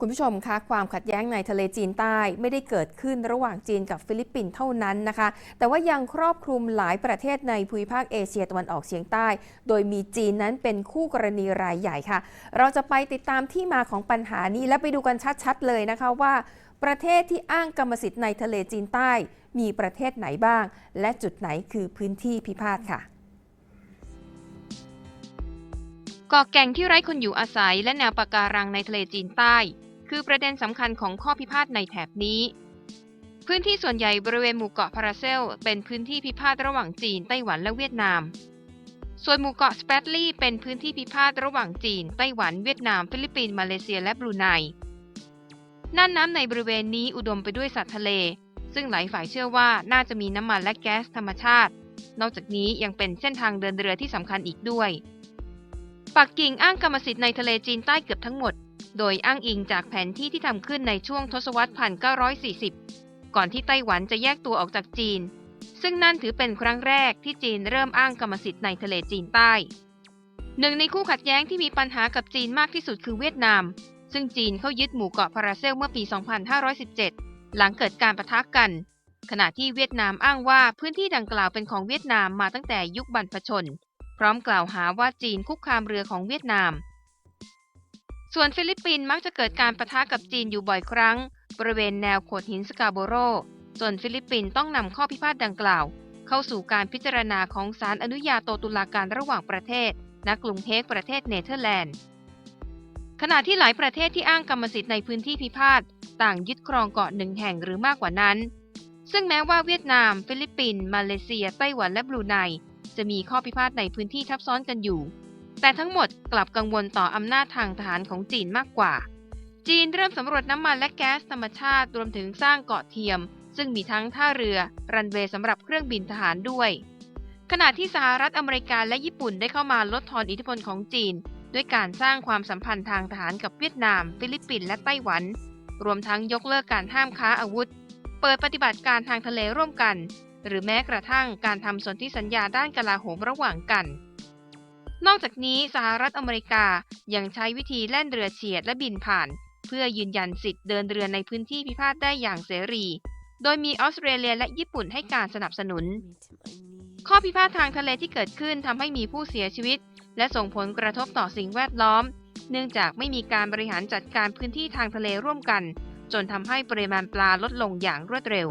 คุณผู้ชมคะความขัดแย้งในทะเลจีนใต้ไม่ได้เกิดขึ้นระหว่างจีนกับฟิลิปปินส์เท่านั้นนะคะ แต่ว่ายังครอบคลุมหลายประเทศในภูมิภาคเอเชียตะวันออกเฉียงใต้ โดยมีจีนนั้นเป็นคู่กรณีรายใหญ่ค่ะ เราจะไปติดตามที่มาของปัญหานี้และไปดูกันชัดๆเลยนะคะว่า ประเทศที่อ้างกรรมสิทธิ์ในทะเลจีนใต้ มีประเทศไหนบ้าง และจุดไหนคือพื้นที่พิพาทค่ะเกาะแก่งที่ไร้คนอยู่อาศัย และแนวปะการังในทะเลจีนใต้ คือประเด็นสำคัญของข้อพิพาทในแถบนี้ พื้นที่ส่วนใหญ่บริเวณหมู่เกาะพาราเซล เป็นพื้นที่พิพาทระหว่างจีนไต้หวันและเวียดนาม ส่วนหมู่เกาะสเปตลี่เป็นพื้นที่พิพาทระหว่างจีน ไต้หวันเวียดนาม ฟิลิปปินส์มาเลเซียและบรูไนน่านน้ำในบริเวณนี้อุดมไปด้วยสัตว์ทะเล ซึ่งหลายฝ่ายเชื่อว่าน่าจะมีน้ำมันและแก๊สธรรมชาติ นอกจากนี้ยังเป็นเส้นทางเดินเรือที่สำคัญอีกด้วย ปักกิ่งอ้างกรรมสิทธิ์ในทะเลจีนใต้เกือบทั้งหมด โดยอ้างอิงจากแผนที่ที่ทำขึ้นในช่วงทศวรรษ 1940 ก่อนที่ไต้หวันจะแยกตัวออกจากจีน ซึ่งนั่นถือเป็นครั้งแรกที่จีนเริ่มอ้างกรรมสิทธิ์ในทะเลจีนใต้ หนึ่งในคู่ขัดแย้งที่มีปัญหากับจีนมากที่สุดคือเวียดนาม ซึ่งจีนเข้ายึดหมู่เกาะพาราเซลเมื่อปี 2517 หลังเกิดการประทะกกัน ขณะที่เวียดนามอ้างว่าพื้นที่ดังกล่าวเป็นของเวียดนามมาตั้งแต่ยุคบรรพชน พร้อมกล่าวหาว่าจีนคุกคามเรือของเวียดนาม ส่วนฟิลิปปินส์มักจะเกิดการประทะกับจีนอยู่บ่อยครั้ง บริเวณแนวโขดหินสกาโบโรจนฟิลิปปินส์ต้องนำข้อพิพาทดังกล่าว เข้าสู่การพิจารณาของศาลอนุญาโตตุลาการระหว่างประเทศณกรุงเฮกประเทศเนเธอร์แลนด์ ขณะที่หลายประเทศที่อ้างกรรมสิทธิ์ในพื้นที่พิพาทต่างยึดครองเกาะหนึ่งแห่งหรือมากกว่านั้น ซึ่งแม้ว่าเวียดนาม ฟิลิปปินส์มาเลเซีย ไต้หวันและบรูไนจะมีข้อพิพาทในพื้นที่ทับซ้อนกันอยู่ แต่ทั้งหมดกลับกังวลต่ออำนาจทางทหารของจีนมากกว่า จีนเริ่มสำรวจน้ำมันและแก๊สธรรมชาติรวมถึงสร้างเกาะเทียม ซึ่งมีทั้งท่าเรือ รันเวย์สำหรับเครื่องบินทหารด้วย ขณะที่สหรัฐอเมริกาและญี่ปุ่นได้เข้ามาลดทอนอิทธิพลของจีน ด้วยการสร้างความสัมพันธ์ทางทหารกับเวียดนาม ฟิลิปปินส์และไต้หวัน รวมทั้งยกเลิกการห้ามค้าอาวุธ เปิดปฏิบัติการทางทะเลร่วมกัน หรือแม้กระทั่งการทำสนธิสัญญาด้านกลาโหมระหว่างกัน นอกจากนี้สหรัฐอเมริกายังใช้วิธีแล่นเรือเฉียดและบินผ่าน เพื่อยืนยันสิทธิ์เดินเรือในพื้นที่พิพาทได้อย่างเสรี โดยมีออสเตรเลียและญี่ปุ่นให้การสนับสนุน ข้อพิพาททางทะเลที่เกิดขึ้นทำให้มีผู้เสียชีวิต และส่งผลกระทบต่อสิ่งแวดล้อม เนื่องจากไม่มีการบริหารจัดการพื้นที่ทางทะเลร่วมกัน จนทำให้ปริมาณปลาลดลงอย่างรวดเร็ว